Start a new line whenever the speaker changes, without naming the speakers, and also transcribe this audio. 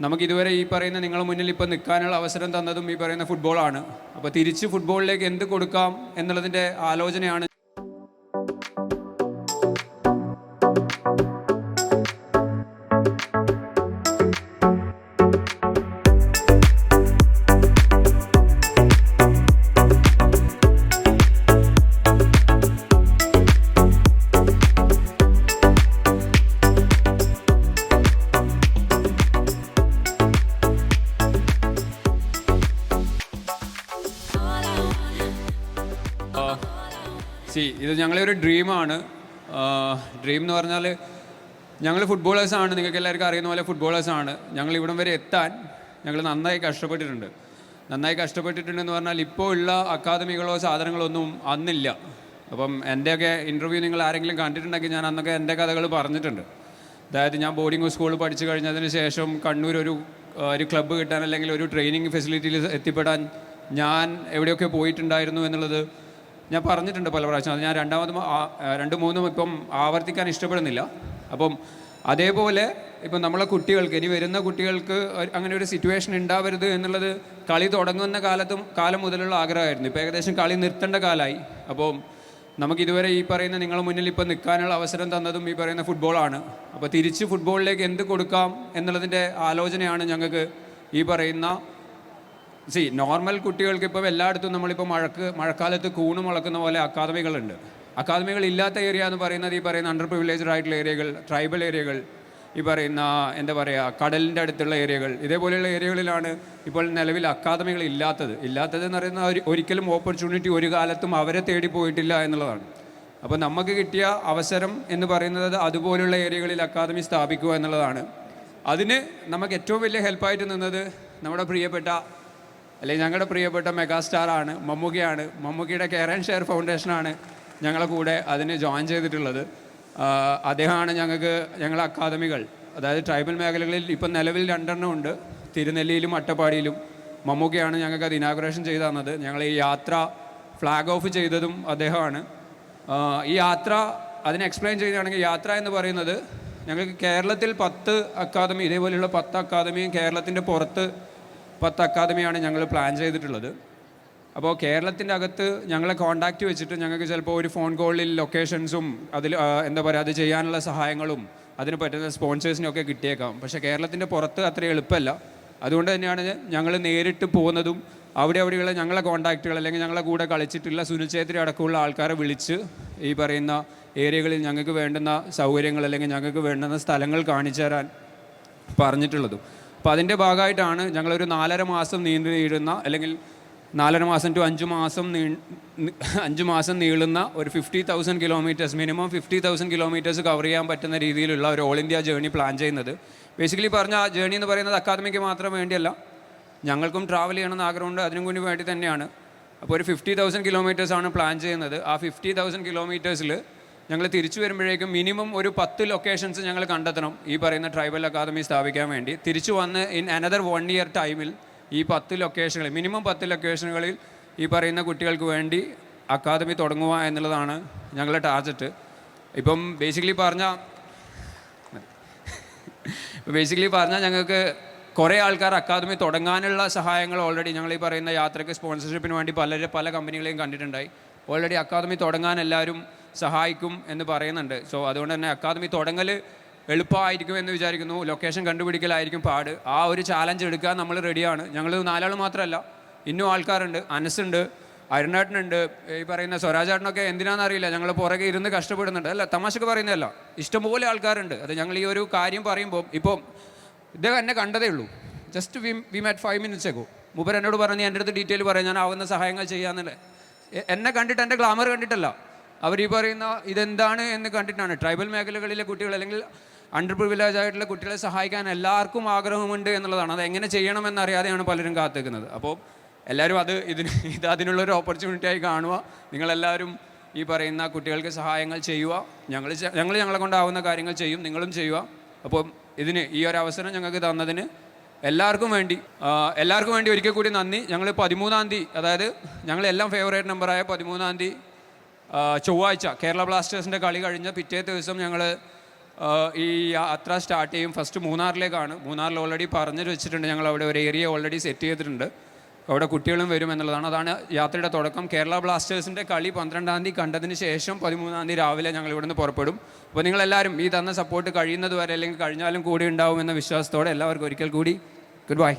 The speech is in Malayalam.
നമുക്ക് ഇതുവരെ ഈ പറയുന്ന നിങ്ങളുടെ മുന്നിൽ ഇപ്പോൾ നിൽക്കാനുള്ള അവസരം തന്നതും ഈ പറയുന്ന ഫുട്ബോളാണ് അപ്പോൾ തിരിച്ച് ഫുട്ബോളിലേക്ക് എന്ത് കൊടുക്കാം എന്നുള്ളതിന്റെ ആലോചനയാണ് സി ഇത് ഞങ്ങളെ ഒരു ഡ്രീമാണ് ഡ്രീം എന്ന് പറഞ്ഞാൽ ഞങ്ങൾ ഫുട്ബോളേഴ്സാണ് നിങ്ങൾക്ക് എല്ലാവർക്കും അറിയുന്ന പോലെ ഫുട്ബോളേഴ്സാണ് ഞങ്ങൾ ഇവിടം വരെ എത്താൻ ഞങ്ങൾ നന്നായി കഷ്ടപ്പെട്ടിട്ടുണ്ട്. നന്നായി കഷ്ടപ്പെട്ടിട്ടുണ്ടെന്ന് പറഞ്ഞാൽ ഇപ്പോൾ ഉള്ള അക്കാദമികളോ സാധനങ്ങളോ ഒന്നും അന്നില്ല. അപ്പം എന്റെയൊക്കെ ഇന്റർവ്യൂ നിങ്ങൾ ആരെങ്കിലും കണ്ടിട്ടുണ്ടെങ്കിൽ ഞാൻ അന്നൊക്കെ എന്റെ കഥകൾ പറഞ്ഞിട്ടുണ്ട്. അതായത് ഞാൻ ബോർഡിംഗ് സ്കൂളിൽ പഠിച്ചു കഴിഞ്ഞതിന് ശേഷം കണ്ണൂർ ഒരു ഒരു ക്ലബ്ബ് കിട്ടാൻ അല്ലെങ്കിൽ ഒരു ട്രെയിനിങ് ഫെസിലിറ്റിയിൽ എത്തിപ്പെടാൻ ഞാൻ എവിടെയൊക്കെ പോയിട്ടുണ്ടായിരുന്നു എന്നുള്ളത് ഞാൻ പറഞ്ഞിട്ടുണ്ട് പല പ്രാവശ്യം. അത് ഞാൻ രണ്ടാമത് രണ്ട് മൂന്നും ഇപ്പം ആവർത്തിക്കാൻ ഇഷ്ടപ്പെടുന്നില്ല. അപ്പം അതേപോലെ ഇപ്പം നമ്മളെ കുട്ടികൾക്ക് ഇനി വരുന്ന കുട്ടികൾക്ക് അങ്ങനെ ഒരു സിറ്റുവേഷൻ ഉണ്ടാവരുത് എന്നുള്ളത് കളി തുടങ്ങുന്ന കാലത്തും കാലം മുതലുള്ള ആഗ്രഹമായിരുന്നു. ഇപ്പോൾ ഏകദേശം കളി നിർത്തേണ്ട കാലമായി അപ്പോൾ നമുക്ക് ഇതുവരെ ഈ പറയുന്ന നിങ്ങളുടെ മുന്നിൽ ഇപ്പോൾ നിൽക്കാനുള്ള അവസരം തന്നതും ഈ പറയുന്ന ഫുട്ബോളാണ് അപ്പോൾ തിരിച്ച് ഫുട്ബോളിലേക്ക് എന്ത് കൊടുക്കാം എന്നുള്ളതിന്റെ ആലോചനയാണ് ഞങ്ങൾക്ക് ഈ പറയുന്ന സി നോർമൽ കുട്ടികൾക്ക് ഇപ്പോൾ എല്ലായിടത്തും നമ്മളിപ്പോൾ മഴക്ക് മഴക്കാലത്ത് കൂണ് മുളക്കുന്ന പോലെ അക്കാദമികളുണ്ട്. അക്കാദമികൾ ഇല്ലാത്ത ഏരിയ എന്ന് പറയുന്നത് ഈ പറയുന്ന അണ്ടർ പ്രിവിലേജഡ് ആയിട്ടുള്ള ഏരിയകൾ ട്രൈബൽ ഏരിയകൾ ഈ പറയുന്ന എന്താ പറയുക കടലിന്റെ അടുത്തുള്ള ഏരിയകൾ ഇതേപോലെയുള്ള ഏരിയകളിലാണ് ഇപ്പോൾ നിലവിൽ അക്കാദമികൾ ഇല്ലാത്തത്. ഇല്ലാത്തത് എന്ന് പറയുന്ന ഒരു ഒരിക്കലും ഓപ്പർച്യൂണിറ്റി ഒരു കാലത്തും അവരെ തേടി പോയിട്ടില്ല എന്നുള്ളതാണ്. അപ്പോൾ നമുക്ക് കിട്ടിയ അവസരം എന്ന് പറയുന്നത് അതുപോലുള്ള ഏരിയകളിൽ അക്കാദമി സ്ഥാപിക്കുക എന്നുള്ളതാണ്. അതിന് നമുക്ക് ഏറ്റവും വലിയ ഹെൽപ്പായിട്ട് നിന്നത് നമ്മുടെ പ്രിയപ്പെട്ട അല്ലെങ്കിൽ ഞങ്ങളുടെ പ്രിയപ്പെട്ട മെഗാസ്റ്റാറാണ് മമ്മൂക്കയാണ്. മമ്മൂക്കിയുടെ കെയർ ആൻഡ് ഷെയർ ഫൗണ്ടേഷനാണ് ഞങ്ങളെ കൂടെ അതിന് ജോയിൻ ചെയ്തിട്ടുള്ളത്. അദ്ദേഹമാണ് ഞങ്ങൾക്ക് ഞങ്ങളുടെ അക്കാദമികൾ. അതായത് ട്രൈബൽ മേഖലകളിൽ ഇപ്പം നിലവിൽ രണ്ടെണ്ണം ഉണ്ട്. തിരുനെല്ലിയിലും അട്ടപ്പാടിയിലും. മമ്മൂക്കയാണ് ഞങ്ങൾക്ക് അത് ഇനാഗുറേഷൻ ചെയ്തു തന്നത്. ഞങ്ങൾ ഈ യാത്ര ഫ്ലാഗ് ഓഫ് ചെയ്തതും അദ്ദേഹമാണ്. ഈ യാത്ര അതിനെ എക്സ്പ്ലെയിൻ ചെയ്യുകയാണെങ്കിൽ യാത്ര എന്ന് പറയുന്നത് ഞങ്ങൾക്ക് കേരളത്തിൽ പത്ത് അക്കാദമി ഇതേപോലെയുള്ള പത്ത് അക്കാദമിയും കേരളത്തിന്റെ പുറത്ത് പത്ത് അക്കാദമിയാണ് ഞങ്ങൾ പ്ലാൻ ചെയ്തിട്ടുള്ളത്. അപ്പോൾ കേരളത്തിന്റെ അകത്ത് ഞങ്ങളെ കോണ്ടാക്റ്റ് വെച്ചിട്ട് ഞങ്ങൾക്ക് ചിലപ്പോൾ ഒരു ഫോൺ കോളിൽ ലൊക്കേഷൻസും അതിൽ എന്താ പറയുക അത് ചെയ്യാനുള്ള സഹായങ്ങളും അതിന് പറ്റുന്ന സ്പോൺസേഴ്സിനൊക്കെ കിട്ടിയേക്കാം. പക്ഷേ കേരളത്തിന്റെ പുറത്ത് അത്ര എളുപ്പമല്ല. അതുകൊണ്ട് തന്നെയാണ് ഞങ്ങൾ നേരിട്ട് പോകുന്നതും അവിടെ അവിടെയുള്ള ഞങ്ങളെ കോണ്ടാക്റ്റുകൾ അല്ലെങ്കിൽ ഞങ്ങളെ കൂടെ കളിച്ചിട്ടുള്ള സുനിൽ ഛേത്രി അടക്കമുള്ള ആൾക്കാരെ വിളിച്ച് ഈ പറയുന്ന ഏരിയകളിൽ ഞങ്ങൾക്ക് വേണ്ടുന്ന സൗകര്യങ്ങൾ അല്ലെങ്കിൽ ഞങ്ങൾക്ക് വേണ്ടുന്ന സ്ഥലങ്ങൾ കാണിച്ചു തരാൻ പറഞ്ഞിട്ടുള്ളതും. അപ്പോൾ അതിന്റെ ഭാഗമായിട്ടാണ് ഞങ്ങളൊരു നാലര മാസം നീണ്ടു നീടുന്ന അല്ലെങ്കിൽ നാലര മാസം ടു അഞ്ച് മാസം നീ അഞ്ച് മാസം നീളുന്ന ഒരു fifty thousand kilometers minimum fifty thousand kilometers cover ചെയ്യാൻ പറ്റുന്ന രീതിയിലുള്ള ഒരു ഓൾ ഇന്ത്യ ജേണി പ്ലാൻ ചെയ്യുന്നത്. ബേസിക്കലി പറഞ്ഞ ആ ജേണി എന്ന് പറയുന്നത് അക്കാദമിക്ക് മാത്രം വേണ്ടിയല്ല. ഞങ്ങൾക്കും ട്രാവൽ ചെയ്യണമെന്ന് ആഗ്രഹമുണ്ട് അതിനും കൂടി വേണ്ടി തന്നെയാണ്. അപ്പോൾ ഒരു ഫിഫ്റ്റി തൗസൻഡ് കിലോമീറ്റേഴ്സാണ് പ്ലാൻ ചെയ്യുന്നത്. ആ ഫിഫ്റ്റി തൗസൻഡ് കിലോമീറ്റേഴ്സിൽ ഞങ്ങൾ തിരിച്ചു വരുമ്പോഴേക്കും മിനിമം ഒരു പത്ത് ലൊക്കേഷൻസ് ഞങ്ങൾ കണ്ടെത്തണം. ഈ പറയുന്ന ട്രൈബൽ അക്കാദമി സ്ഥാപിക്കാൻ വേണ്ടി. തിരിച്ചു വന്ന് ഇൻ അനദർ വൺ ഇയർ ടൈമിൽ ഈ പത്ത് ലൊക്കേഷനുകൾ മിനിമം പത്ത് ലൊക്കേഷനുകളിൽ ഈ പറയുന്ന കുട്ടികൾക്ക് വേണ്ടി അക്കാദമി തുടങ്ങുക എന്നുള്ളതാണ് ഞങ്ങളുടെ ടാർജറ്റ് ഇപ്പം ബേസിക്കലി പറഞ്ഞാൽ ബേസിക്കലി പറഞ്ഞാൽ ഞങ്ങൾക്ക് കുറേ ആൾക്കാർ അക്കാദമി തുടങ്ങാനുള്ള സഹായങ്ങൾ ഓൾറെഡി ഞങ്ങൾ ഈ പറയുന്ന യാത്രയ്ക്ക് സ്പോൺസർഷിപ്പിന് വേണ്ടി പലരും പല കമ്പനികളെയും കണ്ടിട്ടുണ്ടായി. ഓൾറെഡി അക്കാദമി തുടങ്ങാൻ എല്ലാവരും സഹായിക്കും എന്ന് പറയുന്നുണ്ട്. സോ അതുകൊണ്ട് തന്നെ അക്കാദമി തുടങ്ങൽ എളുപ്പമായിരിക്കും എന്ന് വിചാരിക്കുന്നു. ലൊക്കേഷൻ കണ്ടുപിടിക്കലായിരിക്കും പാട്. ആ ഒരു ചാലഞ്ച് എടുക്കാൻ നമ്മൾ റെഡിയാണ് ഞങ്ങൾ നാലാൾ മാത്രമല്ല ഇന്നും ആൾക്കാരുണ്ട്. അനസുണ്ട് അരുണേട്ടനുണ്ട്. ഈ പറയുന്ന സ്വരാജേട്ടനൊക്കെ എന്തിനാണെന്നറിയില്ല ഞങ്ങൾ പുറകെ ഇരുന്ന് കഷ്ടപ്പെടുന്നുണ്ട്. അല്ല തമാശക്ക് പറയുന്നതല്ല. ഇഷ്ടംപോലെ ആൾക്കാരുണ്ട്. അത് ഞങ്ങൾ ഈ ഒരു കാര്യം പറയുമ്പോൾ ഇപ്പം ഇദ്ദേഹം എന്നെ കണ്ടതേ ഉള്ളൂ. Just we we met five minutes ago മൂപ്പർ എന്നോട് പറഞ്ഞ് എന്റെ അടുത്ത് ഡീറ്റെയിൽ പറയാം. ഞാൻ ആവുന്ന സഹായങ്ങൾ ചെയ്യാമെന്നല്ലേ എന്നെ കണ്ടിട്ട് എന്റെ ഗ്ലാമർ കണ്ടിട്ടല്ല. അവർ ഈ പറയുന്ന ഇതെന്താണ് എന്ന് കണ്ടിട്ടാണ്. ട്രൈബൽ മേഖലകളിലെ കുട്ടികൾ അല്ലെങ്കിൽ അണ്ടർ പ്രിവിലേജ് ആയിട്ടുള്ള കുട്ടികളെ സഹായിക്കാൻ എല്ലാവർക്കും ആഗ്രഹമുണ്ട് എന്നുള്ളതാണ്. അത് എങ്ങനെ ചെയ്യണമെന്നറിയാതെയാണ് പലരും കാത്തിക്കുന്നത് അപ്പോൾ എല്ലാവരും അത് ഇതിന് ഇത് അതിനുള്ളൊരു ഓപ്പർച്യൂണിറ്റി ആയി കാണുക. നിങ്ങളെല്ലാവരും ഈ പറയുന്ന കുട്ടികൾക്ക് സഹായങ്ങൾ ചെയ്യുക. ഞങ്ങൾ ഞങ്ങൾ ഞങ്ങളെ കൊണ്ടാവുന്ന കാര്യങ്ങൾ ചെയ്യും. നിങ്ങളും ചെയ്യുക. അപ്പോൾ ഇതിന് ഈ ഒരു അവസരം ഞങ്ങൾക്ക് തന്നതിന് എല്ലാവർക്കും വേണ്ടി എല്ലാവർക്കും വേണ്ടി ഒരിക്കൽ കൂടി നന്ദി. ഞങ്ങൾ പതിമൂന്നാം തീയതി അതായത് ഞങ്ങളെല്ലാം ഫേവറേറ്റ് നമ്പറായ പതിമൂന്നാം തീയതി ചൊവ്വാഴ്ച കേരള ബ്ലാസ്റ്റേഴ്സിന്റെ കളി കഴിഞ്ഞ പിറ്റേ ദിവസം ഞങ്ങൾ ഈ യാത്ര സ്റ്റാർട്ട് ചെയ്യും. ഫസ്റ്റ് മൂന്നാറിലേക്കാണ്. മൂന്നാറിൽ ഓൾറെഡി പറഞ്ഞു വെച്ചിട്ടുണ്ട് ഞങ്ങൾ അവിടെ ഒരു ഏരിയ ഓൾറെഡി സെറ്റ് ചെയ്തിട്ടുണ്ട്. അവിടെ കുട്ടികളും വരും എന്നുള്ളതാണ്. അതാണ് യാത്രയുടെ തുടക്കം. കേരള ബ്ലാസ്റ്റേഴ്സിന്റെ കളി പന്ത്രണ്ടാം തീയതി കണ്ടതിന് ശേഷം പതിമൂന്നാം തീയതി രാവിലെ ഞങ്ങൾ ഇവിടുന്ന് പുറപ്പെടും. അപ്പോൾ നിങ്ങളെല്ലാവരും ഈ തന്ന സപ്പോർട്ട് കഴിയുന്നത് വരെ അല്ലെങ്കിൽ കഴിഞ്ഞാലും കൂടി ഉണ്ടാവും എന്ന വിശ്വാസത്തോടെ എല്ലാവർക്കും ഒരിക്കൽ കൂടി ഗുഡ് ബൈ